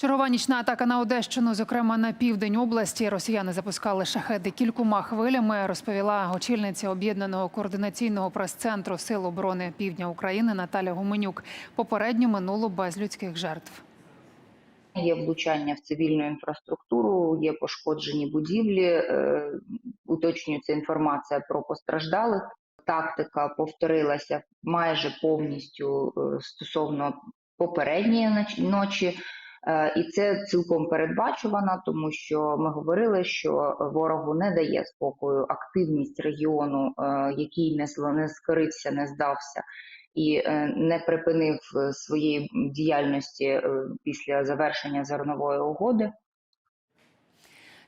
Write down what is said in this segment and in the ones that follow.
Чергова нічна атака на Одещину, зокрема на південь області. Росіяни запускали шахеди кількома хвилями. Розповіла очільниця об'єднаного координаційного прес-центру Сил оборони Півдня України Наталя Гуменюк. Попередньо минуло без людських жертв. Є влучання в цивільну інфраструктуру, є пошкоджені будівлі. е, Уточнюється інформація про постраждалих. Тактика повторилася майже повністю е, стосовно попередньої ночі. Е, І це цілком передбачувано, тому що ми говорили, що ворогу не дає спокою активність регіону, е, який не скорився, не здався і е, не припинив своєї діяльності після завершення зернової угоди.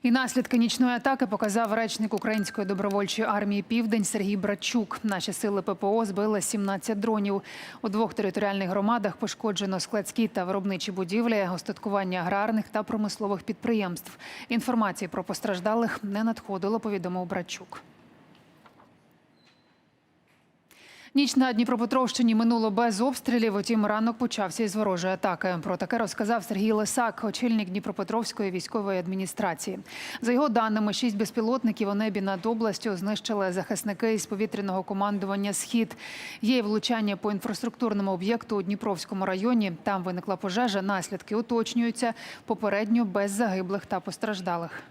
І наслідки нічної атаки показав речник Української добровольчої армії Південь Сергій Братчук. Наші сили ППО збили 17 дронів. У двох територіальних громадах пошкоджено складські та виробничі будівлі, остаткування аграрних та промислових підприємств. Інформації про постраждалих не надходило, повідомив Братчук. Ніч на Дніпропетровщині минуло без обстрілів. Утім, ранок почався із ворожої атаки. Про таке розказав Сергій Лисак, очільник Дніпропетровської військової адміністрації. За його даними, шість безпілотників у небі над областю знищили захисники із повітряного командування Схід. Є влучання по інфраструктурному об'єкту у Дніпровському районі. Там виникла пожежа. Наслідки уточнюються попередньо без загиблих та постраждалих.